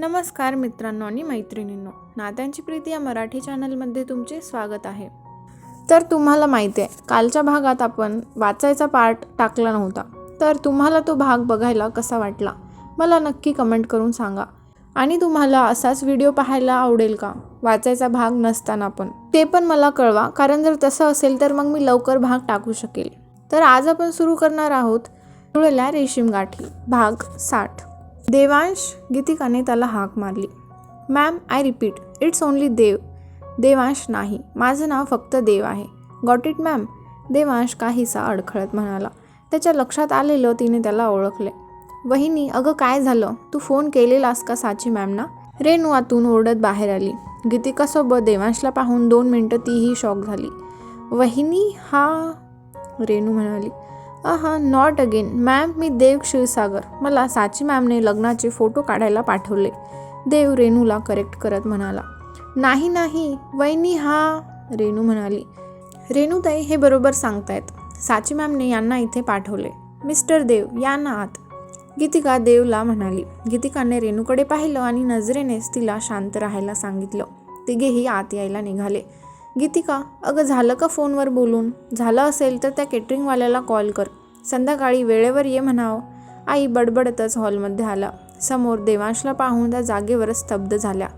नमस्कार मित्रांनो आणि मैत्रिणींनो नात्यांची प्रीती या मराठी चॅनलमध्ये तुमचे स्वागत आहे. तर तुम्हाला माहिती आहे कालच्या भागात आपण वाचायचा पार्ट टाकला नव्हता. तर तुम्हाला तो भाग बघायला कसा वाटला मला नक्की कमेंट करून सांगा. आणि तुम्हाला असाच व्हिडिओ पाहायला आवडेल का? वाचायचा भाग नसताना पण. ते पण मला कळवा कारण जर तसं असेल तर मग मी लवकर भाग टाकू शकेल. तर आज आपण सुरू करणार आहोत जुळल्या रेशीम गाठी भाग साठ. देवांश गीतिकाने त्याला हाक मारली. Ma'am I repeat it's only Dev. Devansh नाही माझं नाव फक्त देव आहे. Got it ma'am. देवांश काहीसा अडखळत म्हणाला. त्याच्या लक्षात आलेलं तिने त्याला ओळखले. वहिनी अगं काय झालं? तू फोन केलेलास का साची मॅमना? रेणू आतून ओरडत बाहेर आली. गीतिकासोबत देवांशला पाहून दोन मिनटं तीही शॉक झाली. वहिनी हा रेणू म्हणाली. अहा नॉट अगेन मॅम मी देव क्षीरसागर. मला साची मॅमने लग्नाचे फोटो काढायला पाठवले. देव रेणूला करेक्ट करत म्हणाला. नाही नाही वहिनी हा रेणू म्हणाली. रेणूताई हे बरोबर सांगतायत. साची मॅमने यांना इथे पाठवले. मिस्टर देव या ना आत. गीतिका देवला म्हणाली. गीतिकाने रेणूकडे पाहिलं आणि नजरेनेच तिला शांत राहायला सांगितलं. तिघेही आत यायला निघाले. गीतिका अगं झालं का फोनवर बोलून? झालं असेल तर त्या केटरिंगवाल्याला कॉल कर. संध्याकाळी वेळेवर ये म्हणावं. आई बडबडतच हॉलमध्ये आला. समोर देवांशला पाहून त्या जागेवरच स्तब्ध झाल्या.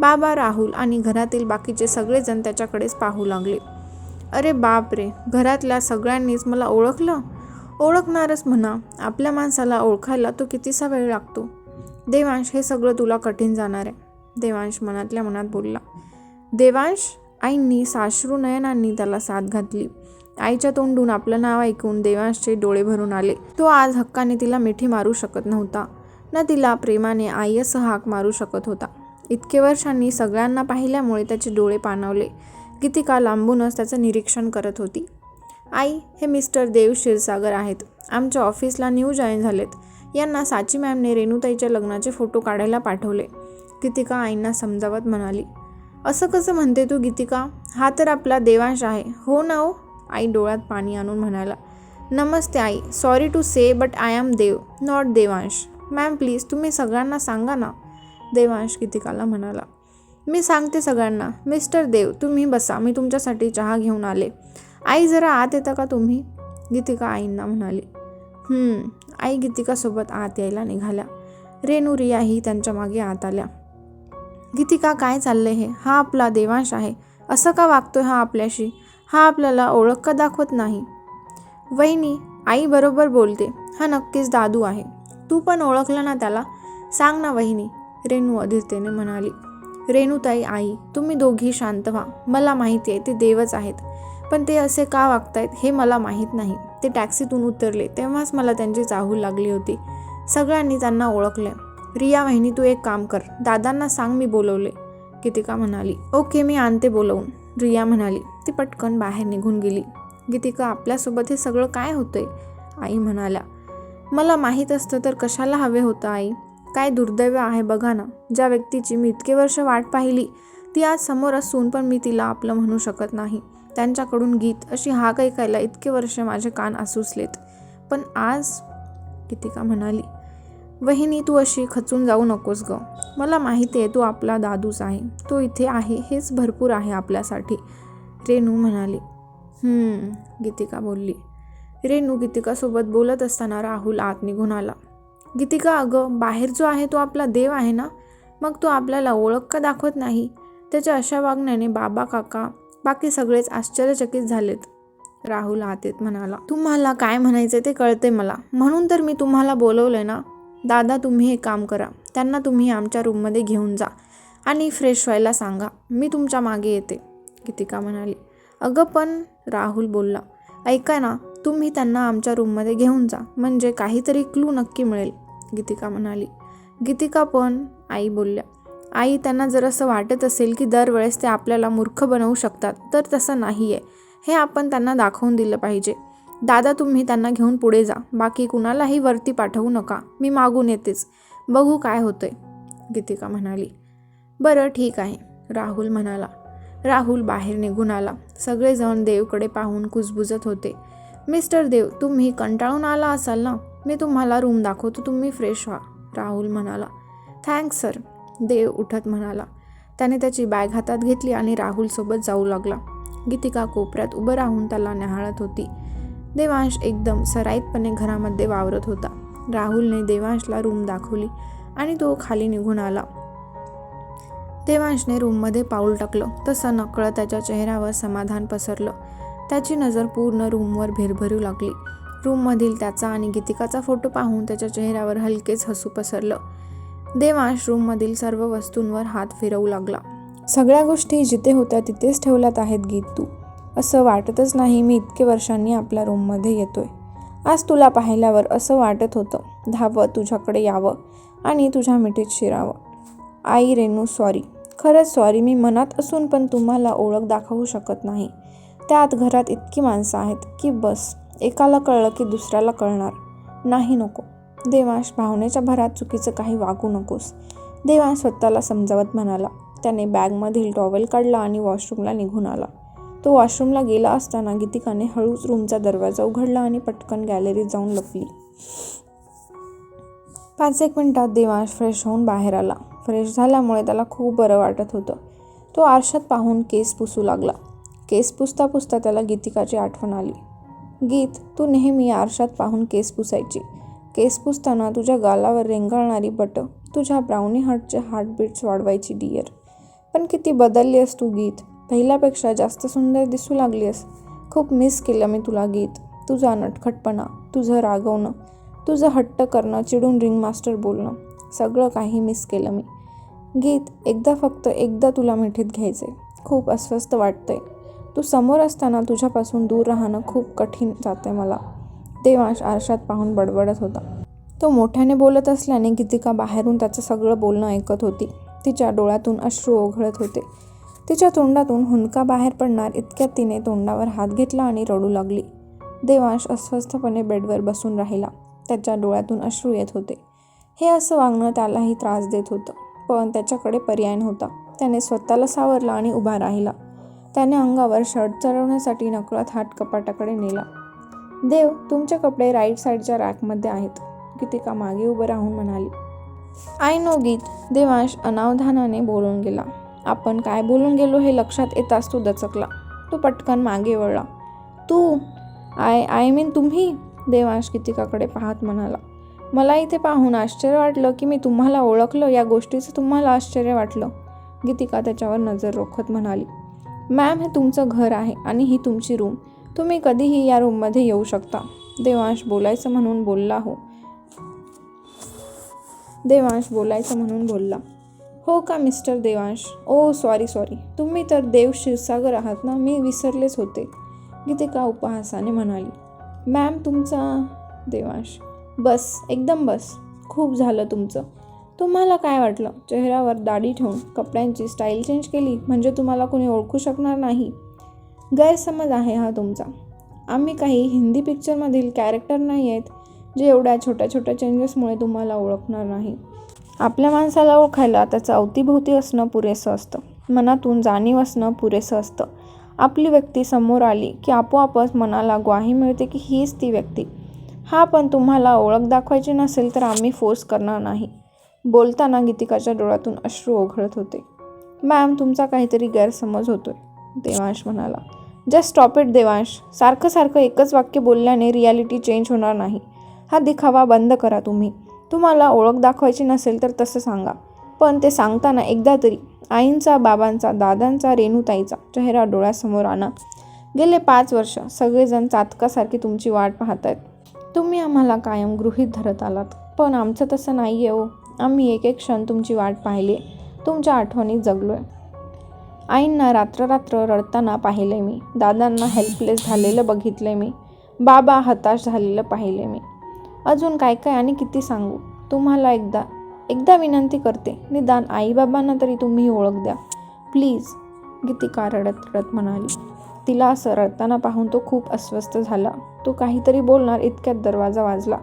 बाबा राहुल आणि घरातील बाकीचे सगळेजण त्याच्याकडेच पाहू लागले. अरे बाप रे घरातल्या सगळ्यांनीच मला ओळखलं? ओळखणारच म्हणा. आपल्या माणसाला ओळखायला तो कितीसा वेळ लागतो? देवांश हे सगळं तुला कठीण जाणार आहे. देवांश मनातल्या मनात बोलला. देवांश? आईंनी साश्रू नयनांनी त्याला साथ घातली. आईच्या तोंडून आपलं नाव ऐकून देवांशचे डोळे भरून आले. तो आज हक्काने तिला मिठी मारू शकत नव्हता. ना तिला प्रेमाने आई असं हाक मारू शकत होता. इतके वर्षांनी सगळ्यांना पाहिल्यामुळे त्याचे डोळे पाणावले. गीतिका लांबूनच त्याचं निरीक्षण करत होती. आई हे मिस्टर देव क्षीरसागर आहेत. आमच्या ऑफिसला न्यू जॉईन झालेत. यांना साची मॅमने रेणुताईच्या लग्नाचे फोटो काढायला पाठवले. गीतिका आईंना समजावत म्हणाली. असं कसं म्हणते तू गीतिका? हा तर आपला देवांश आहे. हो ना हो आई डोळ्यात पाणी आणून म्हणाला. नमस्ते आई. Sorry to say but I am Dev not Devansh. Ma'am please तुम्ही सगळ्यांना सांगा ना? देवांश गीतिकाला म्हणाला. मी सांगते सगळ्यांना. मिस्टर देव तुम्ही बसा. मी तुमच्यासाठी चहा घेऊन आले. आई जरा आत येता का तुम्ही? गीतिका आईंना म्हणाली. आई गीतिकासोबत आत यायला निघाल्या. रेणू रियाही त्यांच्या मागे आत आल्या. गीतिका काय चाललं हे? हा आपला देवांश आहे. असं का वागतोय हा आपल्याशी? हा आपल्याला ओळख का दाखवत नाही? वहिनी आई बरोबर बोलते. हा नक्कीच दादू आहे. तू पण ओळखलं ना त्याला? सांग ना वहिनी रेणू अधीरतेने म्हणाली. रेणूताई आई तुम्ही दोघी शांत व्हा. मला माहिती आहे ते देवच आहेत. पण ते असे का वागतायत हे मला माहीत नाही. ते टॅक्सीतून उतरले तेव्हाच मला त्यांची चाहूल लागली होती. सगळ्यांनी त्यांना ओळखले. रिया वहिनी तू एक काम कर. दादांना सांग मी बोलवले. गीतिका म्हणाली ओके मी आणते बोलवून. रिया म्हणाली ती पटकन बाहेर निघून गेली. गीतिका आपल्यासोबत हे सगळं काय होतंय? आई म्हणाल्या मला माहीत असतं तर कशाला हवे होतं आई? काय दुर्दैव आहे बघा ना. ज्या व्यक्तीची मी इतके वर्ष वाट पाहिली ती आज समोर असून पण मी तिला आपलं म्हणू शकत नाही. त्यांच्याकडून गीत अशी हाक ऐकायला इतके वर्ष माझे कान आसुसलेत. पण आज गीतिका म्हणाली वहिनी तू अशी खचून जाऊ नकोस ग. मला माहिती आहे तू आपला दादूच आहे. तो इथे आहे हेच भरपूर आहे आपल्यासाठी. रेणू म्हणाली. गीतिका बोलली. रेणू गीतिकासोबत बोलत असताना राहुल आत निघून आला. गीतिका अगं बाहेर जो आहे तो आपला देव आहे ना? मग तो आपल्याला ओळख का दाखवत नाही? त्याच्या अशा वागण्याने बाबा काका बाकी सगळेच आश्चर्यचकित झालेत. राहुल आत येत म्हणाला. तुम्हाला काय म्हणायचं ते कळते मला. म्हणून तर मी तुम्हाला बोलवलं ना? दादा तुम्ही एक काम करा. त्यांना तुम्ही आमच्या रूममध्ये घेऊन जा आणि फ्रेश व्हायला सांगा. मी तुमच्या मागे येते. गीतिका म्हणाली. अगं पण राहुल बोलला. ऐका ना तुम्ही त्यांना आमच्या रूममध्ये घेऊन जा. म्हणजे काहीतरी क्लू नक्की मिळेल. गीतिका म्हणाली. गीतिका पण आई बोलल्या. आई त्यांना जर असं वाटत असेल की दरवेळेस ते आपल्याला मूर्ख बनवू शकतात तर तसं नाही आहे हे आपण त्यांना दाखवून दिलं पाहिजे. दादा तुम्ही त्यांना घेऊन पुढे जा. बाकी कुणालाही वरती पाठवू नका. मी मागून येतेच. बघू काय होतंय. गीतिका म्हणाली. बरं ठीक आहे. राहुल म्हणाला. राहुल बाहेर निघून आला. सगळेजण देवकडे पाहून कुजबुजत होते. मिस्टर देव तुम्ही कंटाळून आला असाल ना? मी तुम्हाला रूम दाखवतो. तुम्ही फ्रेश व्हा. राहुल म्हणाला. Thanks sir. देव उठत म्हणाला. त्याने त्याची बॅग हातात घेतली आणि राहुलसोबत जाऊ लागला. गीतिका कोपऱ्यात उभं राहून त्याला न्याहाळत होती. देवांश एकदम सराईतपणे घरामध्ये वावरत होता. राहुलने देवांशला रूम दाखवली आणि तो खाली निघून आला. देवांशने रूममध्ये पाऊल टाकलं. तसं नकळत त्याच्या चेहऱ्यावर समाधान पसरलं. त्याची नजर पूर्ण रूमवर भिरभरू लागली. रूममधील त्याचा आणि गीतिकाचा फोटो पाहून त्याच्या चेहऱ्यावर हलकेच हसू पसरलं. देवांश रूममधील सर्व वस्तूंवर हात फिरवू लागला. सगळ्या गोष्टी जिथे होत्या तिथेच ठेवल्यात आहेत गीत तू. असं वाटतच नाही मी इतके वर्षांनी आपल्या रूममध्ये येतोय. आज तुला पाहिल्यावर असं वाटत होतं धावं तुझ्याकडे यावं आणि तुझ्या मिठीत शिरावं. आई रेणू सॉरी खरंच सॉरी मी मनात असून पण तुम्हाला ओळख दाखवू शकत नाही. त्यात घरात इतकी माणसं आहेत की बस एकाला कळलं की दुसऱ्याला कळणार. नाही नको. देवांश भावनेच्या भरात चुकीचं काही वागू नकोस. देवांश स्वतःला समजावत म्हणाला. त्याने बॅगमधील टॉवेल काढला आणि वॉशरूमला निघून आला. तो वॉशरूमला गेला असताना गीतिकाने हळूच रूमचा दरवाजा उघडला आणि पटकन गॅलरीत जाऊन लपली. पाच एक मिनिटात देवांश फ्रेश होऊन बाहेर आला. फ्रेश झाल्यामुळे त्याला खूप बरं वाटत होतं. तो आरशात पाहून केस पुसू लागला. केस पुसता पुसता त्याला गीतिकाची आठवण आली. गीत तू नेहमी आरशात पाहून केस पुसायची. केस पुसताना तुझ्या गालावर रेंगाळणारी बटं तुझ्या ब्राउनी हार्टचे हार्टबीट्स वाढवायची डिअर पण किती बदलली आहेस तू गीत. पहिल्यापेक्षा जास्त सुंदर दिसू लागली आहेस खूप मिस केलं मी तुला गीत. तुझा नटखटपणा तुझं रागवणं तुझं हट्ट करणं चिडून रिंग मास्टर बोलणं सगळं काही मिस केलं मी. गीत एकदा फक्त एकदा तुला मिठीत घ्यायचे खूप अस्वस्थ वाटतंय. तू समोर असताना तुझ्यापासून दूर राहणं खूप कठीण जाते मला. देवांश आरशात पाहून बडबडत होता. तो मोठ्याने बोलत असल्याने गीतिका बाहेरून त्याचं सगळं बोलणं ऐकत होती. तिच्या डोळ्यातून अश्रू ओघळत होते. तिच्या तोंडातून हुंदका बाहेर पडणार इतक्यात तिने तोंडावर हात घेतला आणि रडू लागली. देवांश अस्वस्थपणे बेडवर बसून राहिला. त्याच्या डोळ्यातून अश्रू येत होते. हे असं वागणं त्यालाही त्रास देत होतं पण त्याच्याकडे पर्याय नव्हता. त्याने स्वतःला सावरला आणि उभा राहिला. त्याने अंगावर शर्ट चढवण्यासाठी नकळत हात कपाटाकडे नेला. देव तुमचे कपडे राईट साईडच्या रॅकमध्ये आहेत गीतिका मागे उभं राहून म्हणाली. आय नो गीत देवांश अनावधानाने बोलून गेला. आपण काय बोलून गेलो हे लक्षात येताच तो दचकला. तो पटकन मागे वळला. तू आय आय मीन तुम्ही? देवांश गीतिकाकडे पाहत म्हणाला. मला इथे पाहून आश्चर्य वाटलं की मी तुम्हाला ओळखलं. या गोष्टीचं तुम्हाला आश्चर्य वाटलं. गीतिका त्याच्यावर नजर रोखत म्हणाली. मॅम हे तुमचं घर आहे आणि ही तुमची रूम. तुम्ही कधीही या रूममध्ये येऊ शकता. देवांश बोलायचं म्हणून बोलला हो. देवांश बोलायचं म्हणून बोलला. हो का mister Devansh? Oh sorry sorry. तुम्ही तर देव क्षीरसागर आहात ना? मी विसरलेच होते. गीतिका उपहासाने म्हणाली मॅम तुमचा देवांश बस एकदम बस. खूप झालं तुमचं. तुम्हाला काय वाटलं? चेहऱ्यावर दाढी ठेवून कपड्यांची स्टाईल चेंज केली? म्हणजे तुम्हाला कोणी ओळखू शकणार नाही? गैरसमज आहे हा तुमचा. आम्ही काही हिंदी पिक्चरमधील कॅरेक्टर नाही आहेत जे एवढ्या छोट्या छोट्या चेंजेसमुळे तुम्हाला ओळखणार नाही. आपल्या माणसाला ओळखायला त्याचं अवतीभोवती असणं पुरेसं असतं. मनातून जाणीव असणं पुरेसं असतं. आपली व्यक्ती समोर आली की आपोआपच मनाला ग्वाही मिळते की हीच ती व्यक्ती. हा पण तुम्हाला ओळख दाखवायची नसेल तर आम्ही फोर्स करणार नाही. बोलताना गीतिकाच्या डोळ्यातून अश्रू ओघळत होते. मॅम तुमचा काहीतरी गैरसमज होतोय देवांश म्हणाला. Just stop it Devansh. सारखं सारखं एकच वाक्य बोलल्याने रियालिटी चेंज होणार नाही. हा दिखावा बंद करा तुम्ही. तुम्हाला ओळख दाखवायची नसेल तर तसं सांगा. पण ते सांगताना एकदा तरी आईंचा बाबांचा दादांचा रेणुताईचा चेहरा डोळ्यासमोर आणा. गेले पाच वर्ष सगळेजण चातकासारखी तुमची वाट पाहत आहेत तुम्ही आम्हाला कायम गृहीत धरत आलात. पण आमचं तसं नाही आहे हो. आम्ही एक एक क्षण तुमची वाट पाहिली. तुमच्या आठवणीत जगलोय. आईंना रात्ररात्र रडताना पाहिलं मी. दादांना हेल्पलेस झालेलं बघितलं मी. बाबा हताश झालेलं पाहिलं मी. अजून काय काय आणि किती सांगू? तुम्हाला एकदा एकदा विनंती करते निदान आईबाबांना तरी तुम्ही ओळख द्या. प्लीज गीतिका रडत रडत म्हणाली. तिला असं रडताना पाहून तो खूप अस्वस्थ झाला. तो काहीतरी बोलणार इतक्यात दरवाजा वाजला.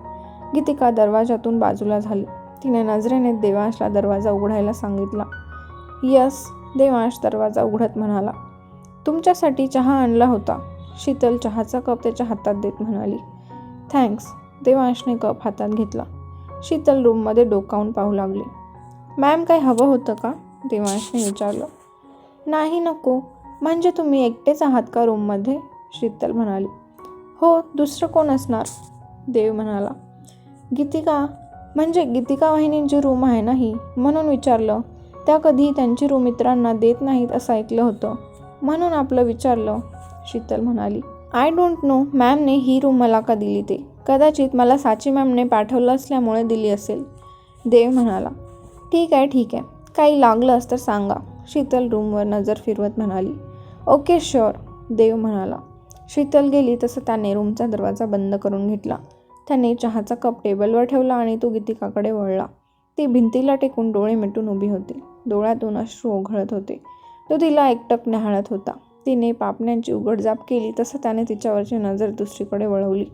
गीतिका दरवाजातून बाजूला झाली. तिने नजरेने देवांशला दरवाजा उघडायला सांगितला. यस देवांश दरवाजा उघडत म्हणाला. तुमच्यासाठी चहा आणला होता. शीतल चहाचा कप त्याच्या हातात देत म्हणाली. थँक्स देवांशने कप हातात घेतला. शीतल रूममध्ये डोकावून पाहू लागली. मॅम काय हवं होतं का? देवांशने विचारलं. नाही नको. म्हणजे तुम्ही एकटेच आहात का रूममध्ये? शीतल म्हणाली. हो दुसरं कोण असणार? देव म्हणाला. गीतिका म्हणजे गीतिका वाहिनींची रूम आहे ना ही? म्हणून विचारलं. त्या कधी त्यांची रूम इतरांना देत नाहीत असं ऐकलं होतं. म्हणून आपलं विचारलं. शीतल म्हणाली. आय डोंट नो मॅमने ही रूम मला का दिली ते? कदाचित मला साची मॅमने पाठवलं असल्यामुळे दिली असेल. देव म्हणाला ठीक आहे ठीक आहे. काही लागलंच तर सांगा. शीतल रूमवर नजर फिरवत म्हणाली ओके शुअर देव म्हणाला. शीतल गेली तसं त्याने रूमचा दरवाजा बंद करून घेतला. त्याने चहाचा कप टेबलवर ठेवला आणि तो गीतिकाकडे वळला. ती भिंतीला टेकून डोळे मिटून उभी होती. डोळ्यातून अश्रू ओघळत होते. तो तिला एकटक न्याहाळत होता. तिने पापण्यांची उघडझाप केली तसं त्याने तिच्यावरची नजर दुसरीकडे वळवली.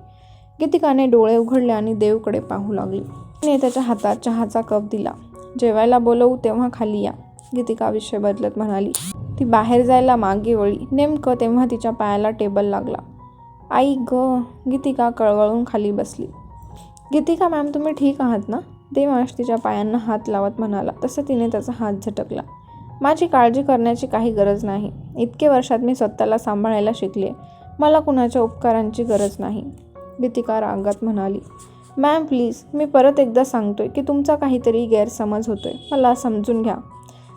गीतिकाने डोळे उघडले आणि देवकडे पाहू लागली. तिने त्याच्या हातात चहाचा कप दिला. जेवायला बोलवू तेव्हा खाली या गीतिका विषय बदलत म्हणाली. ती बाहेर जायला मागे वळी नेमकं तेव्हा तिच्या पायाला टेबल लागला. आई ग गीतिका कळवळून खाली बसली. गीतिका मॅम तुम्ही ठीक आहात ना? देवांश तिच्या पायांना हात लावत म्हणाला. तसं तिने त्याचा हात झटकला. माझी काळजी करण्याची काही गरज नाही. इतके वर्षात मी स्वतःला सांभाळायला शिकले. मला कुणाच्या उपकारांची गरज नाही. गीतिका रागात म्हणाली. मॅम प्लीज मी परत एकदा सांगतोय की तुमचा काहीतरी गैरसमज होतोय. मला समजून घ्या.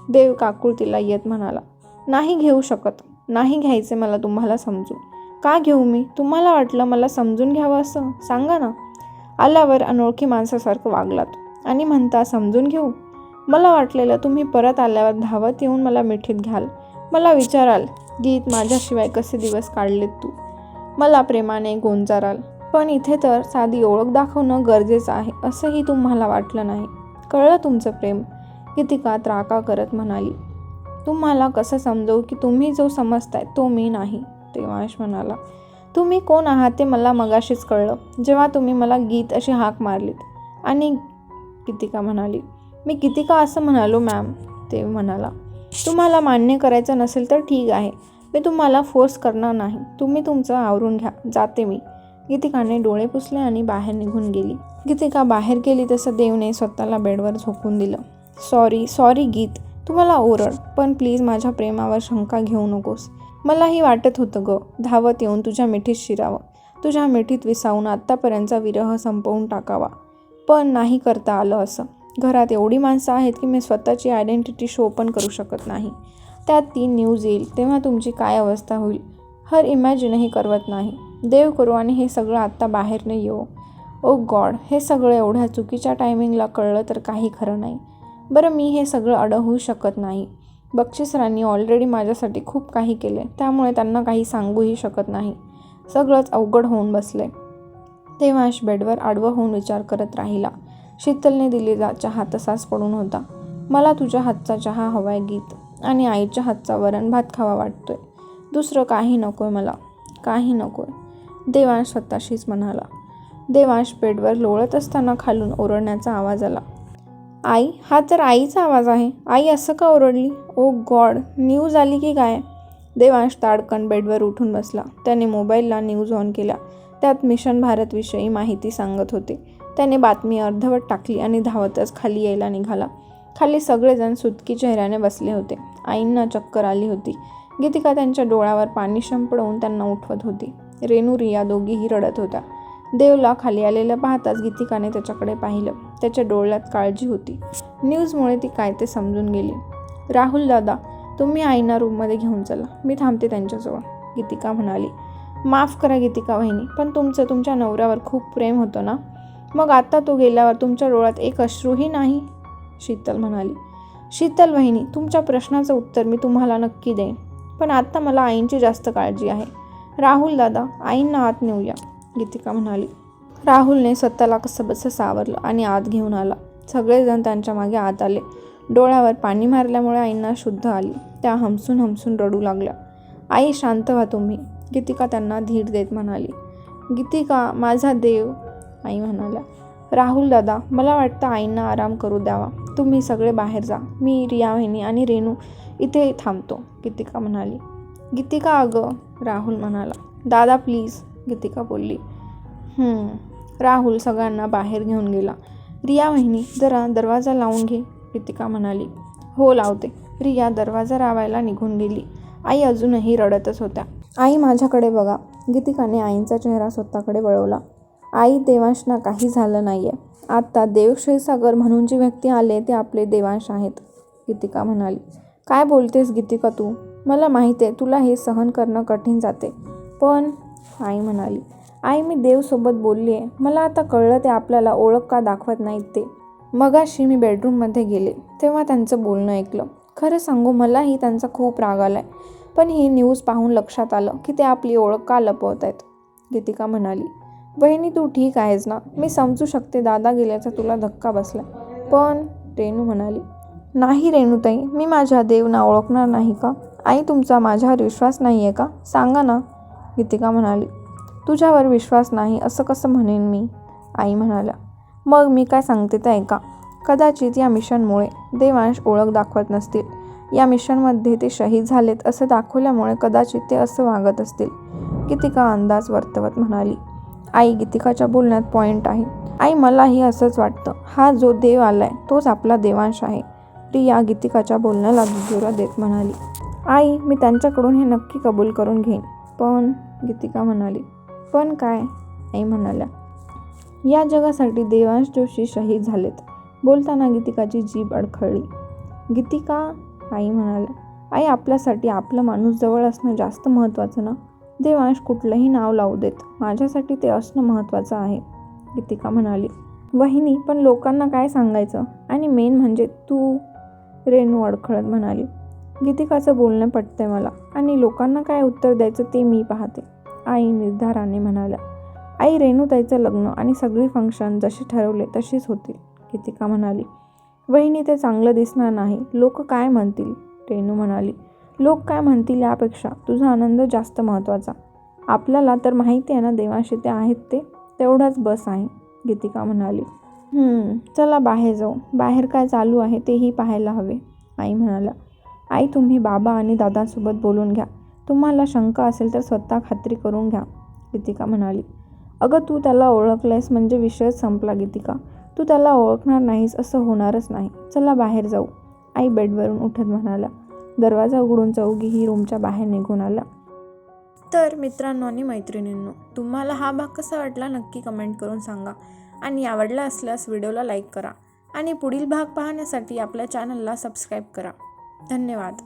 देव काकुळतीला येत म्हणाला. नाही घेऊ शकत. नाही घ्यायचे मला तुम्हाला समजून. का घेऊ मी? तुम्हाला वाटलं मला समजून घ्यावं असं? सांगा ना. आल्यावर अनोळखी माणसासारखं वागलात आणि म्हणता समजून घेऊ? मला वाटलेलं तुम्ही परत आल्यावर धावत येऊन मला मिठीत घ्याल. मला विचाराल गीत माझ्याशिवाय कसे दिवस काढलेत तू? मला प्रेमाने गोंजाराल. पण इथे तर साधी ओळख दाखवणं गरजेचं आहे असंही तुम्हाला वाटलं नाही. कळलं तुमचं प्रेम? गीतिका त्राका करत म्हणाली. तुम्हाला कसं समजवू की तुम्ही जो समजताय तो मी नाही? देवांश म्हणाला. तुम्ही कोण आहात ते मला मगाशीच कळलं जेव्हा तुम्ही मला गीत अशी हाक मारलीत. आणि गीतिका म्हणाली मी गीतिका असं म्हणालो मॅम? ते म्हणाला. तुम्हाला मान्य करायचं नसेल तर ठीक आहे. मी तुम्हाला फोर्स करणार नाही. तुम्ही तुमचं आवरून घ्या. जाते मी. गीतिकाने डोळे पुसले आणि बाहेर निघून गेली. गीतिका बाहेर गेली तसं देवने स्वतःला बेडवर झोकून दिलं. सॉरी सॉरी गीत तू मला ओरड पण प्लीज माझ्या प्रेमावर शंका घेऊ नकोस. मलाही वाटत होतं ग धावत येऊन तुझ्या मिठीत शिरावं. तुझ्या मिठीत विसावून आत्तापर्यंतचा विरह संपवून टाकावा. पण नाही करता आलं असं. घरात एवढी माणसं आहेत की मी स्वतःची आयडेंटिटी शो पण करू शकत नाही. त्यात ती न्यूज येईल तेव्हा तुमची काय अवस्था होईल? हर इमॅजिनही करवत नाही. देव करू आणि हे सगळं आत्ता बाहेर नाही येऊ. ओ गॉड हे सगळं एवढ्या चुकीच्या टायमिंगला कळलं तर काही खरं नाही. बरं मी हे सगळं अडवू शकत नाही. बक्षिसरांनी ऑलरेडी माझ्यासाठी खूप काही केले त्यामुळे त्यांना काही सांगूही शकत नाही. सगळंच अवघड होऊन बसले देवांश बेडवर आडवं होऊन विचार करत राहिला. शीतलने दिलेला चहा तसाच पडून होता. मला तुझ्या हातचा चहा हवाय गीत आणि आईच्या हातचा वरण भात खावा वाटतोय. दुसरं काही नकोय मला. काही नकोय. देवांश स्वतःशीच म्हणाला. देवांश बेडवर लोळत असताना खालून ओरडण्याचा आवाज आला. आई हा तर आईचा आवाज आहे. आई असं का ओरडली? ओ गॉड न्यूज आली की काय? देवांश ताडकन बेडवर उठून बसला. त्याने मोबाईलला न्यूज ऑन केला त्यात मिशन भारतविषयी माहिती सांगत होते. त्याने बातमी अर्धवट टाकली आणि धावतच खाली यायला निघाला. खाली सगळेजण सुतकी चेहऱ्याने बसले होते. आईंना चक्कर आली होती. गीतिका त्यांच्या डोळ्यावर पाणी शंपडवून त्यांना उठवत होती. रेणू रिया दोघीही रडत होत्या. देवला खाली आलेलं पाहताच गीतिकाने त्याच्याकडे पाहिलं. त्याच्या डोळ्यात काळजी होती. न्यूजमुळे ती काय ते समजून गेली. राहुल दादा तुम्ही आईना रूममध्ये घेऊन चला. मी थांबते त्यांच्याजवळ. गीतिका म्हणाली माफ करा गीतिका वहिनी पण तुमचं तुमच्या नवऱ्यावर खूप प्रेम होतं ना? मग आता तो गेल्यावर तुमच्या डोळ्यात एक अश्रूही नाही? शीतल म्हणाली शीतल वहिनी तुमच्या प्रश्नाचं उत्तर मी तुम्हाला नक्की देईन. पण आत्ता मला आईंची जास्त काळजी आहे. राहुल दादा आईंना आत नेऊया गीतिका म्हणाली. राहुलने स्वतःला कसं बसं सावरलं आणि आत घेऊन आला. सगळेजण त्यांच्या मागे आत आले. डोळ्यावर पाणी मारल्यामुळे आईंना शुद्ध आली. त्या हमसून हमसून रडू लागल्या. आई शांत व्हा तुम्ही गीतिका त्यांना धीर देत म्हणाली. गीतिका माझा देव आई म्हणाल्या. राहुल दादा मला वाटतं आईंना आराम करू द्यावा. तुम्ही सगळे बाहेर जा. मी रिया वहिनी आणि रेणू इथे थांबतो गीतिका म्हणाली. गीतिका अगं राहुल म्हणाला. दादा प्लीज गीतिका बोलली. राहुल सगळ्यांना बाहेर घेऊन गेला. रिया वहिनी जरा दरवाजा लावून घे गीतिका म्हणाली. हो लावते. रिया दरवाजा रावायला निघून गेली. आई अजूनही रडतच होत्या. आई माझ्याकडे बघा गीतिकाने आईंचा चेहरा स्वतःकडे वळवला. आई देवांशना काही झालं नाही आहे आत्ता देव क्षीरसागर म्हणून जी व्यक्ती आले ते आपले देवांश आहेत गीतिका म्हणाली. काय बोलतेस गीतिका तू? मला माहिती आहे तुला हे सहन करणं कठीण जाते. पण आई म्हणाली आई मी देवसोबत बोलली आहे. मला आता कळलं ते आपल्याला ओळख का दाखवत नाहीत ते. मगाशी मी बेडरूममध्ये गेले तेव्हा त्यांचं बोलणं ऐकलं. खरं सांगू मलाही त्यांचा खूप राग आलाय. पण ही न्यूज पाहून लक्षात आलं की ते आपली ओळख का लपवत आहेत? गीतिका म्हणाली बहिणी तू ठीक आहेस ना? मी समजू शकते दादा गेल्याचा तुला धक्का बसला पण रेणू म्हणाली नाही रेणूताई मी माझ्या देवना ओळखणार नाही का? आई तुमचा माझ्यावर विश्वास नाही आहे का? सांगा ना गीतिका म्हणाली. तुझ्यावर विश्वास नाही असं कसं म्हणेन मी? आई म्हणाल्या. मग मी काय सांगते ते ऐका. कदाचित या मिशनमुळे देवांश ओळख दाखवत नसतील. या मिशनमध्ये ते शहीद झालेत असं दाखवल्यामुळे कदाचित ते असं वागत असतील. गीतिका अंदाज वर्तवत म्हणाली. आई गीतिकाच्या बोलण्यात पॉईंट आहे. आई मलाही असंच वाटतं. हा जो देव आलाय तोच आपला देवांश आहे. प्रिया गीतिकाच्या बोलण्याला दुजोरा देत म्हणाली. आई मी त्यांच्याकडून हे नक्की कबूल करून घेईन. पण गीतिका म्हणाली पण काय? आई म्हणाल्या या जगासाठी देवांश जोशी शहीद झालेत. बोलताना गीतिकाची जीभ अडखळली. गीतिका आई म्हणाल्या आई आपल्यासाठी आपलं माणूस जवळ असणं जास्त महत्त्वाचं ना? देवांश कुठलंही नाव लावू देत माझ्यासाठी ते असणं महत्त्वाचं आहे. गीतिका म्हणाली वहिनी पण लोकांना काय सांगायचं? आणि मेन म्हणजे तू? रेणू अडखळत म्हणाली गीतिकाचं बोलणं पटतंय मला. आणि लोकांना काय उत्तर द्यायचं ते मी पाहते. आई निर्धाराने म्हणाल्या आई रेणूताईचं लग्न आणि सगळी फंक्शन जसे ठरवले तशीच होतील गीतिका म्हणाली. वहिनी ते चांगलं दिसणार नाही. लोक काय म्हणतील? रेणू म्हणाली. लोक काय म्हणतील यापेक्षा तुझा आनंद जास्त महत्त्वाचा. आपल्याला तर माहिती आहे ना देवाशी ते आहेत ते? तेवढाच बस आहे गीतिका म्हणाली. चला बाहेर जाऊ. बाहेर काय चालू आहे तेही पाहायला हवे आई म्हणाला आई तुम्ही बाबा आणि दादांसोबत बोलून घ्या. तुम्हाला शंका असेल तर स्वतः खात्री करून घ्या गीतिका म्हणाली. अगं तू त्याला ओळखलंयस म्हणजे विषयच संपला गीतिका. तू त्याला ओळखणार नाहीस असं होणारच नाही. चला बाहेर जाऊ. आई बेडवरून उठत म्हणाला दरवाजा उघडून चौघीही रूमच्या बाहेर निघून आला तर मित्रांनो आणि मैत्रिणींनो तुम्हाला हा भाग कसा वाटला नक्की कमेंट करून सांगा. आणि आवडला असल्यास व्हिडिओला लाईक करा. आणि पुढील भाग पाहण्यासाठी आपल्या चॅनलला सबस्क्राईब करा. धन्यवाद.